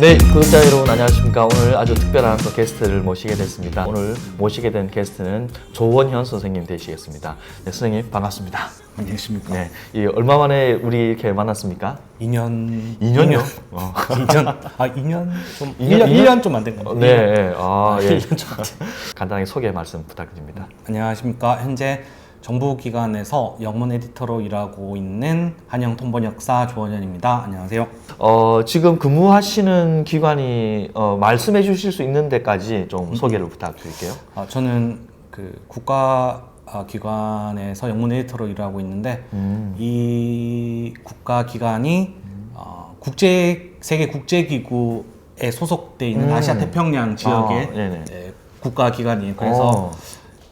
네, 구독자 여러분 안녕하십니까. 오늘 아주 특별한 또 게스트를 모시게 됐습니다. 오늘 모시게 된 게스트는 조원현 선생님 되시겠습니다. 네, 선생님 반갑습니다. 안녕하십니까. 네, 이 얼마 만에 우리 이렇게 만났습니까? 2년. 2년요? 어. 2년. 아, 2년 좀. 2년, 1년, 1년 좀 안 된것 어, 같아요. 네, 네. 아, 예. 1년 좀 안 된. 간단하게 소개 말씀 부탁드립니다. 안녕하십니까. 현재 정부기관에서 영문 에디터로 일하고 있는 한영 통번역사 조원현입니다. 안녕하세요. 어, 지금 근무하시는 기관이 어, 말씀해 주실 수 있는 데까지 좀 소개를 부탁드릴게요. 아, 저는 그 국가 아, 기관에서 영문 에디터로 일하고 있는데 음. 이 국가 기관이 어, 국제 세계 국제 기구에 소속돼 있는 음. 아시아 태평양 지역의 아, 네네. 예, 국가 기관이에요. 그래서 어,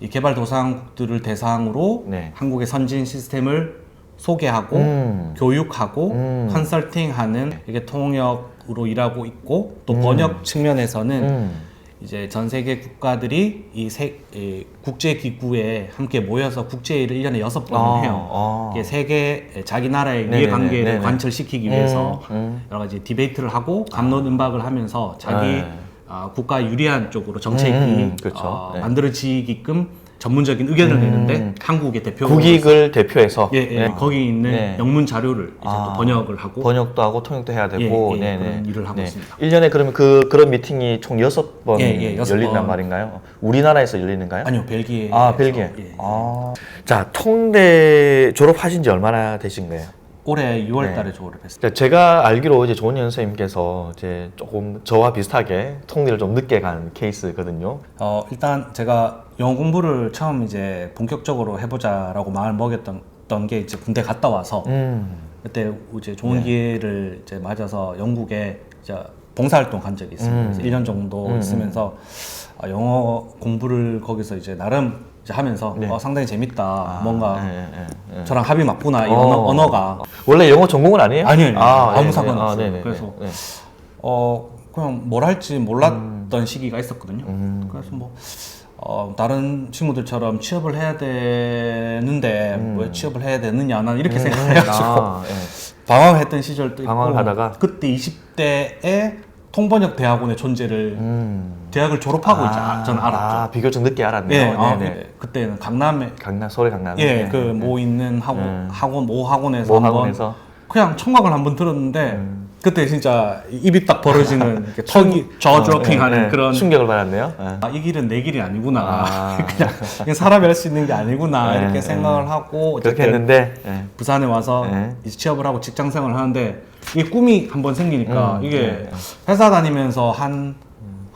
이 개발도상국들을 대상으로 네. 한국의 선진 시스템을 소개하고 음. 교육하고 음. 컨설팅하는 이게 통역으로 일하고 있고 또 음. 번역 측면에서는 음. 이제 전 세계 국가들이 이 세, 이 국제 기구에 함께 모여서 국제 일을 1년에 여섯 번을 아, 해요. 아. 이게 세계 자기 나라의 네네네, 이해 관계를 네네. 관철시키기 위해서 음, 음. 여러 가지 디베이트를 하고 감론 음박을 하면서 자기 네. 아, 국가 유리한 쪽으로 정책이 음, 음, 그렇죠. 어, 네. 만들어지게끔 전문적인 의견을 음. 내는데 한국의 대표로 국익을 대표해서 예, 예, 네. 거기 있는 네. 영문 자료를 이제 아, 또 번역을 하고 번역도 하고 통역도 해야 되고 예, 예, 네네. 그런 일을 하고 있습니다. 1년에 그러면 그 그런 미팅이 총 여섯 번 예, 예, 여섯 열린단 번. 말인가요? 우리나라에서 열리는가요? 아니요 벨기에 아, 벨기에. 예. 아. 자, 통대 졸업하신 지 얼마나 되신 거예요? 올해 6월 네. 달에 졸업했습니다. 자, 제가 알기로 이제 조은현 선생님께서 이제 조금 저와 비슷하게 통대를 좀 늦게 간 케이스거든요. 어, 일단 제가 영어 공부를 처음 이제 본격적으로 해보자라고 마음을 먹였던 던게 이제 군대 갔다 와서 음. 그때 이제 좋은 네. 기회를 이제 맞아서 영국에 이제 봉사활동 간 적이 있습니다. 음. 그래서 1년 정도 음, 있으면서 아, 영어 공부를 거기서 이제 나름 이제 하면서 네. 어, 상당히 재밌다. 아, 뭔가 예, 예, 예. 저랑 합이 맞구나 이 어. 언어, 언어 가 원래 영어 전공은 아니에요? 아니에요. 아 무 네, 상관없어요. 네. 아, 네 네, 그래서 네, 네. 어 그냥 뭘 할지 몰랐던 시기가 있었거든요. 음. 그래서 뭐 어, 다른 친구들처럼 취업을 해야 되는데 왜 취업을 해야 되느냐 난 이렇게 생각해가지고 음. 아, 예. 방황했던 시절도 있고 방황을 하다가? 그때 20대에 통번역 대학원의 존재를 음. 대학을 졸업하고 이제 아, 저는 알았죠. 아, 비교적 늦게 알았네요. 예, 아, 네네. 그- 그때는 강남에 강남 서울 강남. 예, 그모 있는 학원 음. 학원 모 학원에서 모 한번 학원에서? 그냥 청각을 한번 들었는데 음. 그때 진짜 입이 딱 벌어지는 이렇게 턱이 저 드로핑하는 네, 네. 그런 충격을 받았네요. 예. 아, 이 길은 내 길이 아니구나. 아. 그냥, 그냥 사람이 할 수 있는 게 아니구나. 네, 이렇게 네. 생각을 하고 그렇게 어쨌든 했는데 예. 부산에 와서 네. 이제 취업을 하고 직장 생활을 하는데 이게 꿈이 한번 생기니까 음, 이게 네. 회사 다니면서 한,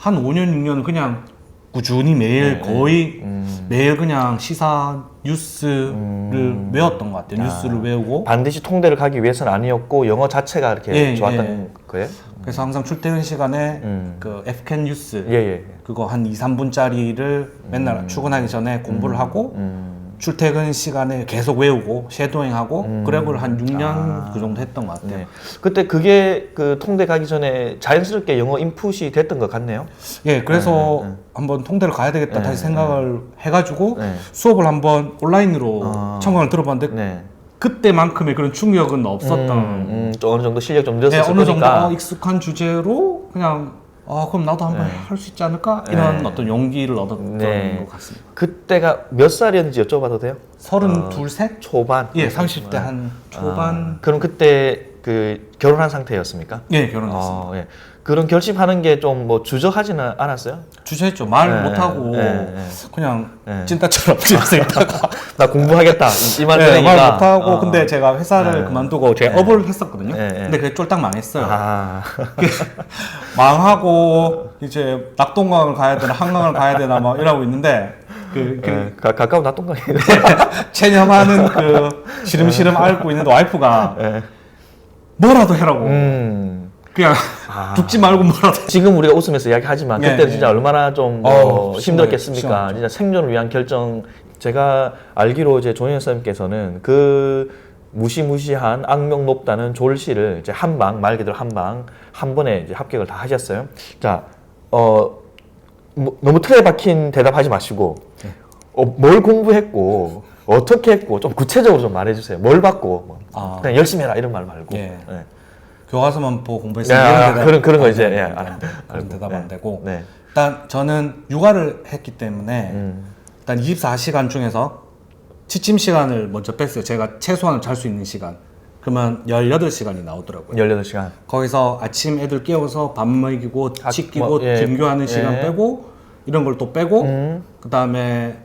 한 5년, 6년은 그냥 꾸준히 매일 거의 음. 매일 그냥 시사 뉴스를 음. 외웠던 것 같아요. 뉴스를 외우고 반드시 통대를 가기 위해서는 아니었고 영어 자체가 이렇게 예, 좋았던 예. 거예요? 그래서 항상 출퇴근 시간에 음. 그 Fcan 뉴스 예, 예. 그거 한 2, 3분짜리를 맨날 출근하기 전에 공부를 하고 음. 출퇴근 시간에 계속 외우고 쉐도잉하고 음. 그래을 한 6년 아. 그 정도 했던 것 같아요. 네. 그때 그게 그 통대 가기 전에 자연스럽게 영어 인풋이 됐던 것 같네요. 예, 그래서 네, 네. 한번 통대를 가야 되겠다 네, 다시 생각을 해가지고 네. 수업을 한번 온라인으로 아. 청강을 들어봤는데 네. 그때만큼의 그런 충격은 없었던. 음, 음, 좀 어느 정도 실력 좀 네, 늘었을 어느 정도 거니까. 어, 익숙한 주제로 그냥 아 그럼 나도 한번 네. 할수 있지 않을까 이런 네. 어떤 용기를 얻었던 네. 것 같습니다. 그때가 몇 살이었는지 여쭤봐도 돼요? 서른 둘 셋? 초반. 예, 30대 한 초반. 아, 그럼 그때 그 결혼한 상태였습니까? 예, 결혼했습니다. 어, 예. 그런 결심하는 게 좀 뭐 주저하지는 않았어요? 주저했죠. 말 네, 못하고 네, 네. 그냥 네. 찐따처럼 집에서 있다가 나 공부하겠다 이말 네, 들으니까 말 못하고 어. 근데 제가 회사를 네. 그만두고 제가 네. 업을 했었거든요. 네, 네. 근데 그게 쫄딱 망했어요. 아, 망하고 이제 낙동강을 가야 되나 한강을 가야 되나 막 이러고 있는데 그, 그 예, 가, 가까운 낙동강이 체념하는 그 시름시름 앓고 있는데 와이프가 예. 뭐라도 해라고 음. 그냥 아. 죽지 말고 뭐라도 지금 우리가 웃으면서 이야기하지만 예, 그때는 예. 진짜 얼마나 좀뭐 어우, 힘들었겠습니까? 심하죠. 진짜 생존을 위한 결정. 제가 알기로 이제 조현 선생님께서는 그 무시무시한 악명 높다는 졸시를 이제 한 방 말 그대로 한 방 한 번에 이제 합격을 다 하셨어요. 자, 어 뭐, 너무 틀에 박힌 대답하지 마시고 어, 뭘 공부했고 어떻게 했고 좀 구체적으로 좀 말해주세요. 뭘 받고 뭐, 아. 그냥 열심히 해라 이런 말 말고. 예. 예. 교과서만 보고 공부했으면 야, 이런 대답 그런- 그런 거안 이제, 돼, 예, 안 돼. 그런 알고, 대답 네. 안 되고 네. 일단 저는 육아를 했기 때문에 음. 일단 24시간 중에서 취침 시간을 먼저 뺐어요. 제가 최소한 잘수 있는 시간. 그러면 18시간이 나오더라고요. 18시간. 거기서 아침 애들 깨워서 밥 먹이고 학- 씻기고 뭐, 예. 등교하는 시간 예. 빼고 이런 걸 또 빼고 음. 그다음에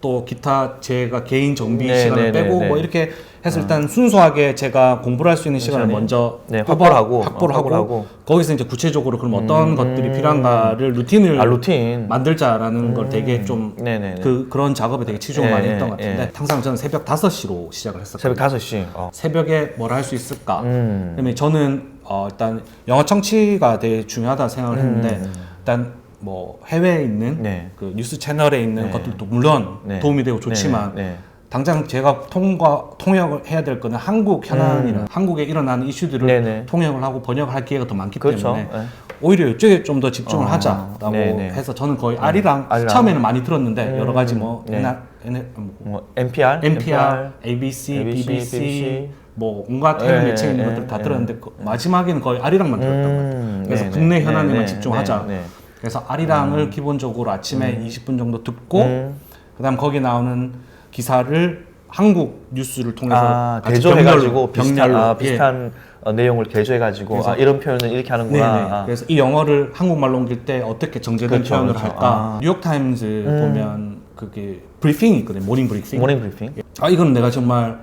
또 기타 제가 개인 정비 네, 시간을 네, 네, 빼고 네. 뭐 이렇게 해서 일단 순수하게 제가 공부를 할 수 있는 시간을 시간이- 먼저 네, 뽑아- 확보를 하고, 확보를 어, 하고. 거기서 이제 구체적으로 그럼 어떤 음. 것들이 필요한가를 루틴을 아, 루틴. 만들자라는 걸 되게 좀 네네네. 그 그런 작업에 되게 치중을 예, 많이 예, 했던 것 같은데 예. 항상 저는 새벽 5시로 시작을 했었거든요. 새벽 5시. 어. 새벽에 뭘 할 수 있을까? 음. 그다음에 저는 어, 일단 영어 청취가 되게 중요하다 생각을 했는데 일단 뭐 해외에 있는 음, 네. 그 뉴스 채널에 있는 네. 것들도 물론 네. 도움이 되고 좋지만 네, 네. 당장 제가 통과 통역을 해야 될 거는 한국 현안이나 한국에 일어나는 이슈들을 음. 네네. 통역을 하고 번역을 할 기회가 더 많기 그렇죠. 때문에 네. 오히려 이쪽에 좀 더 집중을 어, 하자라고 네네. 해서 저는 거의 아리랑, 아리랑. 처음에는 많이 들었는데 음, 여러 가지 뭐 네. NR, NR, 뭐뭐 NPR, NPR, ABC, ABC, BBC, BBC. 뭐 온갖 해외 예, 매체 있는 예, 것들 다 예. 들었는데 그 마지막에는 거의 아리랑만 들었던 거예요. 음, 그래서 네네. 국내 현안에만 네, 네, 집중하자. 네, 네. 그래서 아리랑을 기본적으로 아침에 20분 정도 듣고 음. 그다음 거기 나오는 기사를 한국 뉴스를 통해서 아, 대조해가지고 병렬로, 비슷한, 병렬로. 아, 예. 비슷한 어, 내용을 대조해가지고 그래서- 아, 이런 표현은 이렇게 하는구나. 네네. 아. 그래서 이 영어를 한국말로 옮길 때 어떻게 정제된 그렇죠, 표현을 그렇죠. 할까? 아. 뉴욕 타임즈 보면 그게 브리핑이 있거든요. 모닝 브리핑. 모닝 브리핑. 아 이건 내가 정말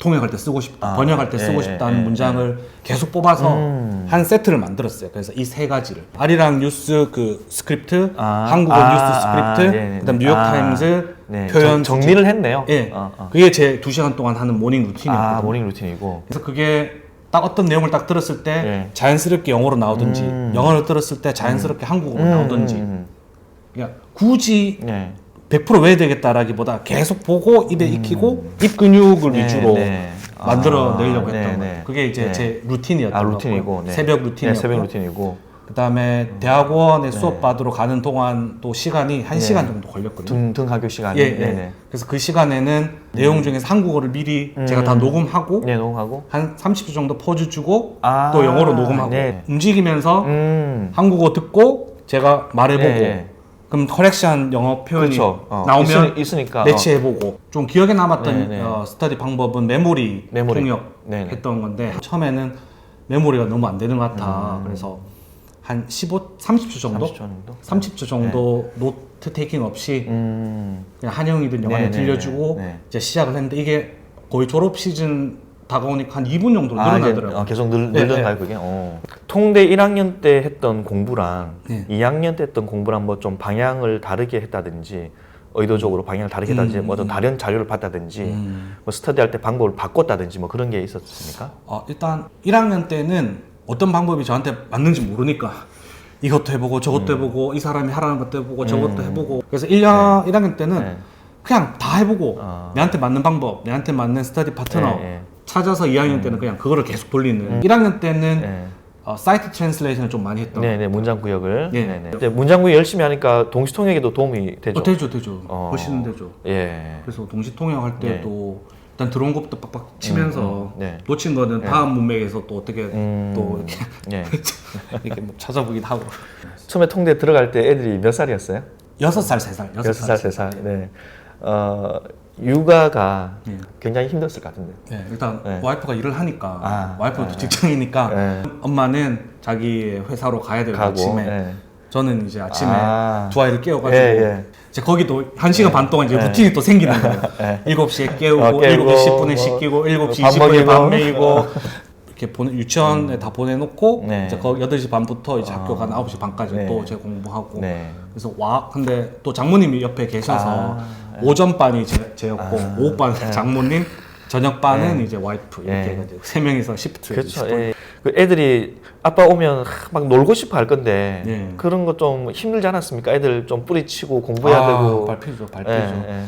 통역할 때 쓰고 싶다, 아, 번역할 때 예, 쓰고 예, 싶다는 예, 문장을 계속 뽑아서 음. 한 세트를 만들었어요. 그래서 이 세 가지를 아리랑 뉴스 그 스크립트, 아, 한국어 아, 뉴스 스크립트, 아, 예, 예, 그다음 네. 뉴욕 아, 타임즈 네. 표현 정, 정리를 했네요. 예, 어, 어. 그게 제 두 시간 동안 하는 모닝 루틴이었거든요. 아, 모닝 루틴이고. 그래서 그게 딱 어떤 내용을 딱 들었을 때 예. 자연스럽게 영어로 나오든지 음. 영어를 들었을 때 자연스럽게 한국어로 나오든지 음, 그냥 굳이 음, 네. 100% 외야 되겠다라기보다 계속 보고 입에 익히고 입 근육을 음. 네, 위주로 네. 만들어 아, 내려고 네, 했던 네. 거예요. 그게 이제 네. 제 루틴이었던 아, 것 루틴이고. 네. 새벽 네, 루틴이었고 새벽 루틴이고. 그다음에 대학원에 수업 받으러 가는 동안 또 시간이 한 네. 시간 정도 걸렸거든요. 등, 등 학교 시간이. 예, 예. 네네. 그래서 그 시간에는 내용 중에서 한국어를 미리 제가 다 녹음하고 네, 녹음하고. 한 30초 정도 퍼즈 주고 아, 또 영어로 녹음하고 네. 움직이면서 음. 한국어 듣고 제가 말해보고 네, 네. 그럼 커렉션 영어 표현이 그렇죠. 어, 나오면 있으니-. 어. 매치해보고 좀 기억에 남았던 네, 네. 어, 스터디 방법은 메모리, 메모리. 통역 네, 네. 했던 건데 처음에는 메모리가 너무 안 되는 것 같아 음. 그래서 한 15, 30초 정도? 30초 정도? 30초 정도 노트 테이킹 없이 음. 그냥 한영이든 영화를 네, 네, 들려주고 네, 네. 이제 시작을 했는데 이게 거의 졸업 시즌 다가오니까 한 2분 정도 아, 늘어나더라고요. 어, 계속 늘, 네, 늘던가요, 그게? 어. 통대 1학년 때 했던 공부랑 네. 2학년 때 했던 공부랑 뭐 좀 방향을 다르게 했다든지 의도적으로 방향을 다르게 했다든지 음, 뭐 어떤 다른 자료를 봤다든지 음. 뭐 스터디할 때 방법을 바꿨다든지 뭐 그런 게 있었습니까? 어, 일단 1학년 때는 어떤 방법이 저한테 맞는지 모르니까 이것도 해보고 저것도 음. 해보고 이 사람이 하라는 것도 해보고 저것도 해보고 그래서 1년 1학년 때는 네. 그냥 다 해보고 어. 내한테 맞는 방법 내한테 맞는 스터디 파트너 네, 네. 찾아서 2학년 때는 그냥 그거를 계속 돌리는 1학년 때는 네. 어, 사이트 트랜슬레이션을 좀 많이 했던 네, 네, 문장 구역을. 네. 네, 네. 이제 문장 구역 열심히 하니까 동시 통역에도 도움이 되죠. 어, 되죠 되죠 어. 훨씬 되죠 예. 그래서 동시 통역할 네. 때도 일단 들어온 것부터 빡빡 치면서 음, 네. 놓친 거는 다음 문맥에서 또 어떻게 음, 또 이렇게 예. 이렇게 뭐 찾아보기도 하고 처음에 통대 들어갈 때 애들이 몇 살이었어요? 여섯 살, 세 살, 여섯 살, 세 살. 네. 어, 육아가 네. 굉장히 힘들었을 것 같은데. 네, 일단 네. 와이프가 일을 하니까 아, 와이프도 네. 직장이니까 네. 엄마는 자기 회사로 가야 되고 가고. 아침에 네. 저는 이제 아침에 아. 두 아이를 깨워가지고 예, 예. 이제 거기도 한 시간 반 동안 이제 네. 루틴이 또 생기는 거예요. 네. 일곱 시에 깨우고, 어, 깨우고, 일곱 시 10분에 뭐, 씻기고, 일곱 시밥 20분에 먹이고. 밥 먹이고 이렇게 보내, 유치원에 다 보내놓고 네. 이제 거기 8시 반부터 이제 아. 학교 가는 9시 반까지 네. 또제 공부하고 네. 그래서 와 근데 또 장모님이 옆에 계셔서 아, 오전 반이 제, 제였고 아, 오후 반 네. 장모님 저녁 반은 네. 이제 와이프 이렇게 네. 해가지고 세 명이서 시프트 그렇죠. 예. 그 애들이 아빠 오면 하, 막 놀고 싶어 할 건데 예. 그런 거 좀 힘들지 않았습니까? 애들 좀 뿌리치고 공부해야 아, 되고. 발표죠 발표죠 예, 예.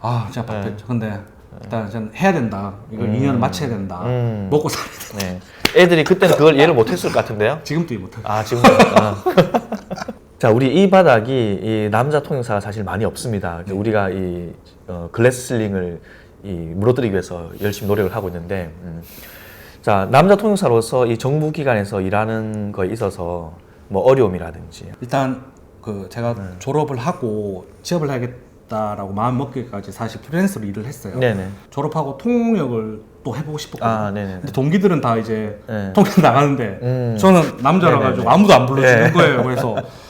아 진짜 발표죠 근데 일단 저는 해야 된다 이걸 2년을 마쳐야 된다 음. 먹고 살아야 된다 네. 애들이 그때는 그걸 이해를 못했을 것 같은데요. 지금도 못해 아 지금. 아. 자 우리 이 바닥이 이 남자 통역사가 사실 많이 없습니다. 이제 우리가 이 어, 글래스링을 이 물어들이기 위해서 열심히 노력을 하고 있는데 음. 자 남자 통역사로서 이 정부 기관에서 일하는 거에 있어서 뭐 어려움이라든지 일단 그 제가 네. 졸업을 하고 취업을 해야겠다라고 마음 먹기까지 사실 프리랜서로 일을 했어요. 네네 졸업하고 통역을 또 해보고 싶었거든요. 아 네네 근데 동기들은 다 이제 네. 통역 나가는데 음. 저는 남자라. 가지고 아무도 안 불러주는 네. 거예요. 그래서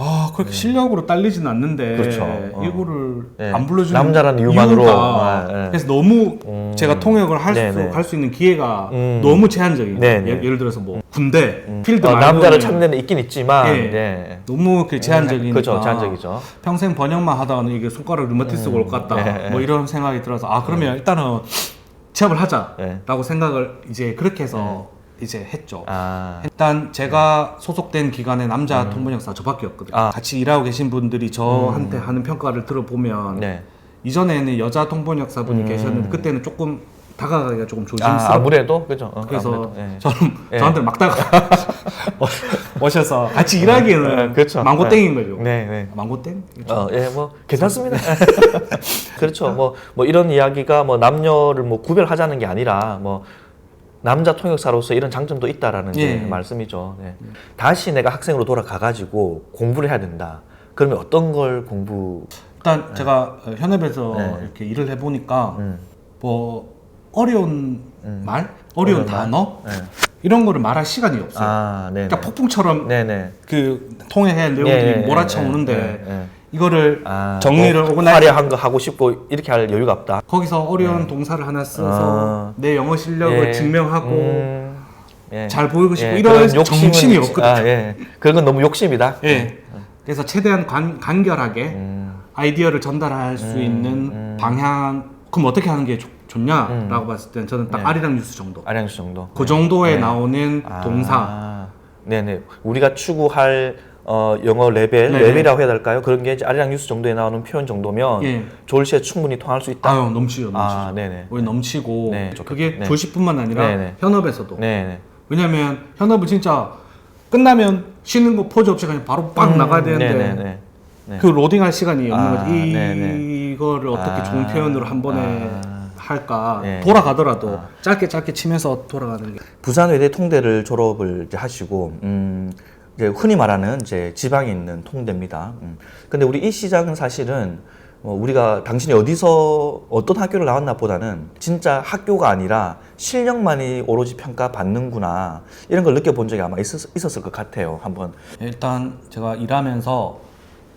아 그렇게 실력으로 딸리진 않는데 그렇죠. 어. 이거를 네. 안 불러주는 남자라는 이유만으로. 이유가 아, 네. 그래서 너무 음. 제가 통역을 할수 네네. 할수 있는 기회가 음. 너무 제한적이에요. 네네. 예, 예를 들어서 뭐 군대, 필드 어, 말고는 남자를 찾는 데는 있긴 있지만 예. 네. 너무 그 제한적이니까 그렇죠 제한적이죠 평생 번역만 하다가는 이게 손가락 류마티스가 올 것 같다 네. 뭐 이런 생각이 들어서 아 그러면 일단은 취업을 하자라고 네. 생각을 이제 그렇게 해서 이제 했죠 아 일단 제가 소속된 기관의 남자 통번역사 저밖에 없거든요 아. 같이 일하고 계신 분들이 저한테 하는 평가를 들어보면 네. 이전에는 여자 통번역사분이 음. 계셨는데 그때는 조금 다가가기가 조금 아, 조심스럽고 아무래도 그죠 어, 그래서 아무래도, 예. 저는 예. 저한테 막 다가 오셔서 같이 일하기에는 예, 그렇죠. 망고땡인 거죠 네, 네. 망고땡? 어, 예, 뭐 괜찮습니다. 그렇죠. 뭐, 뭐 이런 이야기가 뭐 남녀를 뭐 구별하자는 게 아니라 뭐 남자 통역사로서 이런 장점도 있다라는 예. 말씀이죠. 네. 다시 내가 학생으로 돌아가 가지고 공부를 해야 된다. 그러면 어떤 걸 공부? 일단 제가 어, 현업에서 네. 이렇게 일을 해보니까 음. 뭐 어려운 말, 어려운 어려운 말? 단어 네. 이런 거를 말할 시간이 없어요. 아, 네. 그러니까 폭풍처럼 네, 네. 그 통해할 내용들이 예, 예, 몰아쳐 예, 오는데 예, 예. 이거를 아, 정리를 뭐 오거나 화려한 거 하고 싶고 이렇게 할 여유가 없다. 거기서 어려운 동사를 하나 써서 아. 내 영어 실력을 예. 증명하고 음, 예. 잘 보이고 싶고 예, 이런 그런 정신이 있지. 없거든요. 아, 예. 그건 너무 욕심이다. 예. 그래서 최대한 간, 간결하게 음. 아이디어를 전달할 수 있는 방향 그럼 어떻게 하는 게 좋, 좋냐라고 봤을 때는 저는 딱 네. 아리랑 뉴스 정도 아량수 정도. 그 정도에 네. 나오는 동사 아, 네네. 우리가 추구할 어, 영어 레벨, 네. 레벨이라고 해야 될까요? 그런 게 이제 아리랑 뉴스 정도에 나오는 표현 정도면 예. 졸시에 충분히 통할 수 있다. 아유 넘치죠 넘치죠 아, 네네. 우리 넘치고 네, 그게 네. 조시뿐만 아니라 네네. 현업에서도 네네. 왜냐면 현업은 진짜 끝나면 쉬는 거 포즈 없이 그냥 바로 빵 음, 나가야 되는데 네네네. 네. 그 로딩할 시간이 없는 아, 거지 네네. 이거를 어떻게 아, 좋은 표현으로 한 번에 아. 할까 네. 돌아가더라도 짧게 짧게 치면서 돌아가는 게 부산 의대 통대를 졸업을 이제 하시고 음, 흔히 말하는 이제 지방에 있는 통대입니다. 음. 근데 우리 이 시장은 사실은 어, 우리가 당신이 어디서 어떤 학교를 나왔나 보다는 진짜 학교가 아니라 실력만이 오로지 평가받는구나 이런 걸 느껴본 적이 아마 있었, 있었을 것 같아요. 한번 일단 제가 일하면서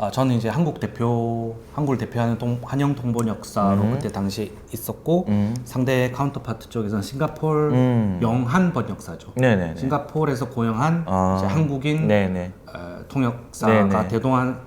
아, 저는 이제 한국 대표 한국을 대표하는 동, 한영 통번역사로 그때 당시 있었고 음. 상대 카운터파트 쪽에서는 싱가폴 음. 영한 번역사죠. 네네네. 싱가폴에서 고용한 아. 이제 한국인 네네. 어, 통역사가 네네. 대동한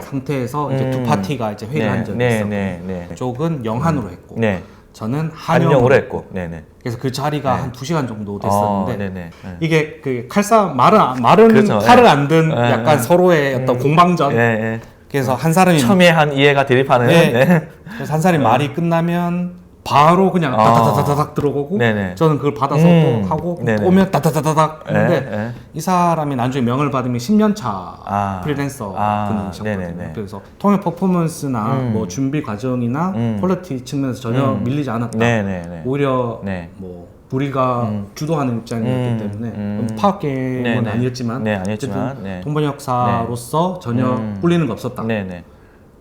상태에서 이제 두 음. 파티가 이제 회의를 한 적이 있었고 네네네. 쪽은 영한으로 했고 네. 저는 한영으로 했고. 네네. 그래서 그 자리가 네. 한두 시간 정도 어, 됐었는데. 네. 이게 그 칼싸움 말은 안- 말은 그렇죠. 칼을 예. 안든 예, 약간 예. 서로의 어떤 공방전 예, 예. 그래서 한 사람이 첨예한 이해가 대립하는. 네. 네. 그래서 한 사람이 말이 끝나면 바로 그냥 아. 다다다다닥 들어가고 네네. 저는 그걸 받아서 음. 또 하고 네네. 오면 다다다다닥 하는데 예, 예. 이 사람이 나중에 명을 받으면 10년 차 아. 프리랜서 아, 분이셨거든요. 네네네. 그래서 통역 퍼포먼스나 음. 뭐 준비 과정이나 음. 퀄리티 측면에서 전혀 음. 밀리지 않았다. 네네네. 오히려 네. 뭐 우리가 음. 주도하는 입장이었기 음. 때문에 음. 네네. 아니었지만 네, 아니었지만, 어쨌든 네. 통번역사로서 전혀 음. 꿀리는 거 없었다. 네네.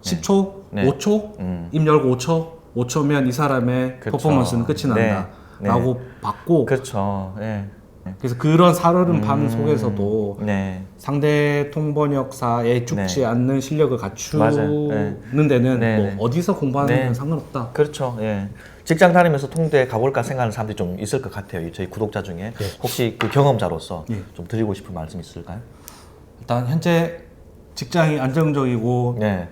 10초, 네. 5초, 음. 입 열고 5초, 5초면 이 사람의 그쵸. 퍼포먼스는 끝이 난다. 네. 라고 봤고 그렇죠. 네. 그래서 그런 살얼음 음. 반 속에서도 네. 상대 통번 역사에 죽지 네. 않는 실력을 갖추는 맞아요. 네. 데는 네, 뭐 네. 어디서 공부하는 네. 건 상관없다. 그렇죠. 예. 직장 다니면서 통대 가볼까 생각하는 사람들이 좀 있을 것 같아요. 이 저희 구독자 중에 혹시 그 경험자로서 예. 좀 드리고 싶은 말씀 있을까요? 일단 현재 직장이 안정적이고 네.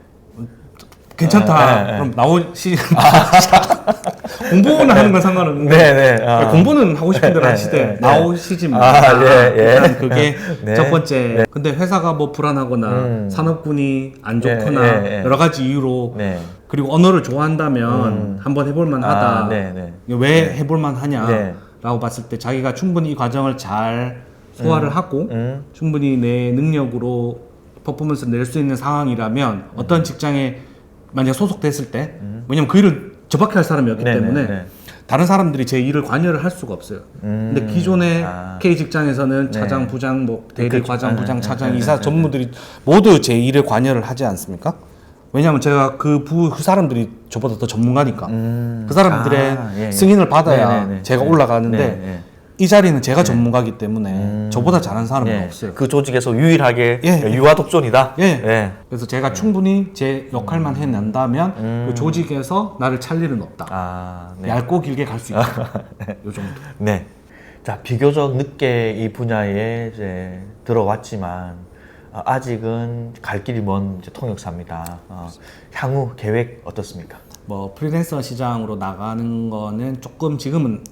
괜찮다. 네, 네, 네. 그럼 나오시 공부는 하는 건 상관없는데 네네. 아. 공부는 하고 싶은 대로 네, 하시되 네, 네. 나오시지 아, 마. 예, 예. 일단 그게 네. 첫 번째. 근데 회사가 뭐 불안하거나 음. 산업군이 안 네, 좋거나 예, 예. 여러 가지 이유로 네. 그리고 언어를 좋아한다면 음. 한번 해볼 만하다. 아, 네, 네. 왜 해볼 만하냐라고 네. 봤을 때 자기가 충분히 이 과정을 잘 소화를 하고 음. 충분히 내 능력으로 퍼포먼스를 낼수 있는 상황이라면 음. 어떤 직장에 만약 소속됐을 때 왜냐면 그 일을 저밖에 할 사람이 없기 네네, 때문에 네. 다른 사람들이 제 일을 관여를 할 수가 없어요. 근데 기존의 아. K 직장에서는 네. 차장, 부장, 뭐 대리, 그렇죠. 과장, 네, 부장, 네, 차장, 네, 이사 네, 전무들이 모두 제 일을 관여를 하지 않습니까? 왜냐하면 제가 그 부 그 사람들이 저보다 더 전문가니까 그 사람들의 아, 예, 예. 승인을 받아야 네, 네, 네. 제가 네. 올라가는데 네, 네. 이 자리는 제가 전문가기 때문에 저보다 잘하는 사람은 예, 없어요. 그 조직에서 유일하게 예, 예. 유아 독존이다. 예. 예. 그래서 제가 충분히 제 역할만 해낸다면 그 조직에서 나를 찰 일은 없다. 아, 네. 얇고 길게 갈 수 있다. 요 정도. 네. 자, 비교적 늦게 이 분야에 이제 들어왔지만 어, 아직은 갈 길이 먼 이제 통역사입니다. 어, 향후 계획 어떻습니까? 뭐 프리랜서 시장으로 나가는 거는 조금 지금은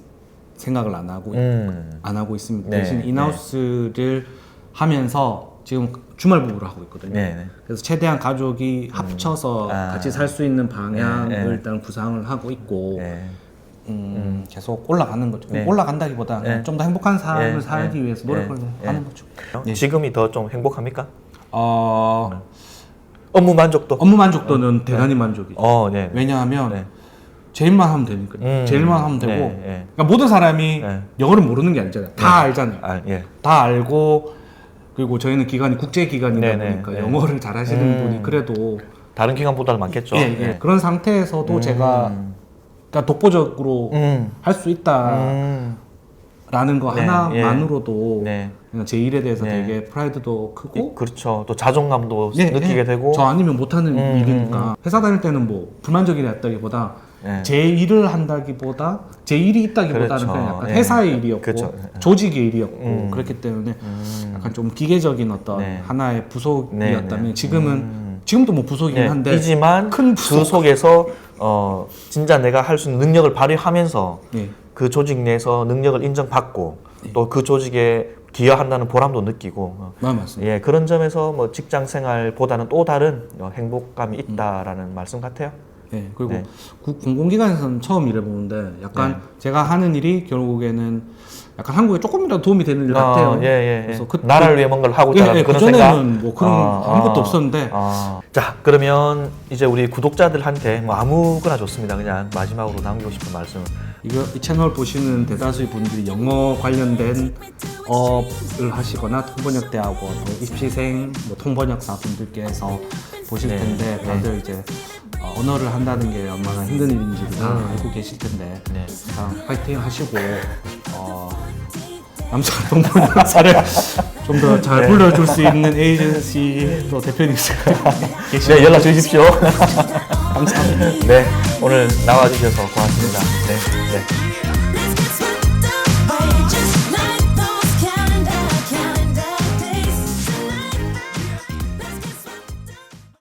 생각을 안 하고 음. 안 하고 있습니다. 네, 대신 인하우스를 하면서 지금 주말 부부를 하고 있거든요. 네, 네. 그래서 최대한 가족이 합쳐서 아. 같이 살 수 있는 방향을 네, 네. 일단 구상을 하고 있고 네. 음, 계속 올라가는 거죠. 네. 올라간다기보다 네. 좀 더 행복한 삶을 네, 살기 네, 위해서 노력을 네, 하는 네. 거죠. 어, 지금이 더 좀 행복합니까? 어, 업무 만족도? 업무 만족도는 대단히 만족이죠. 어, 네. 왜냐하면 네. 제 일만 하면 되니까. 음, 제 일만 하면 되고. 네, 네. 그러니까 모든 사람이 네. 영어를 모르는 게 아니잖아요. 다 알잖아요. 아, 예. 다 알고 그리고 저희는 기관이 국제 기관이다 네, 네, 보니까 네. 영어를 잘 하시는 음. 분이 그래도 다른 기관보다는 많겠죠. 예, 예. 그런 상태에서도 제가 그러니까 독보적으로 음. 할수 있다 라는 음. 거 네, 하나만으로도 네. 그냥 제 일에 대해서 네. 되게 프라이드도 크고 이- 그렇죠. 또 자존감도 예, 느끼게 예. 되고. 저 아니면 못하는 음, 일이니까 회사 다닐 때는 뭐 불만족이었다기보다 네. 제 일을 한다기보다 제 일이 있다기보다는 그렇죠. 그냥 약간 예. 회사의 일이었고 그렇죠. 조직의 일이었고 음. 그렇기 때문에 약간 좀 기계적인 어떤 네. 하나의 부속이었다면 네, 네. 지금은 음. 지금도 뭐 부속이긴 네, 한데 이지만 큰 그 부속. 속에서 어 진짜 내가 할 수 있는 능력을 발휘하면서 예. 그 조직 내에서 능력을 인정받고 또그 조직에 기여한다는 보람도 느끼고 어, 아, 맞습니다. 예 그런 점에서 뭐 직장 생활보다는 또 다른 어, 행복감이 있다라는 말씀 같아요. 예, 그리고 네. 구- 공공기관에서는 처음 일해보는데 약간 네. 제가 하는 일이 결국에는 약간 한국에 조금이라도 도움이 되는 일 같아요. 어, 예, 예, 예. 그래서 그- 나라를 위해 뭔가를 하고 예, 있다는 예, 그런 그전에는 생각. 뭐 그런 아무것도 없었는데 아. 자 그러면 이제 우리 구독자들한테 뭐 아무거나 좋습니다. 그냥 마지막으로 남기고 싶은 말씀. 이거 이 채널 보시는 대다수의 분들이 영어 관련된 업을 하시거나 통번역 대학원, 뭐 입시생, 뭐 통번역사 분들께서 보실 네, 텐데 다들 이제 어, 언어를 한다는 게 얼마나 힘든 일인지 다 알고 계실 텐데 네. 자, 파이팅 하시고 어, 남자 통번역사를 좀 더 잘 네. 불러줄 수 있는 에이전시 또 대표님께서 네 연락 주십시오. 감사합니다. 네 오늘 나와주셔서 고맙습니다. 네. 네.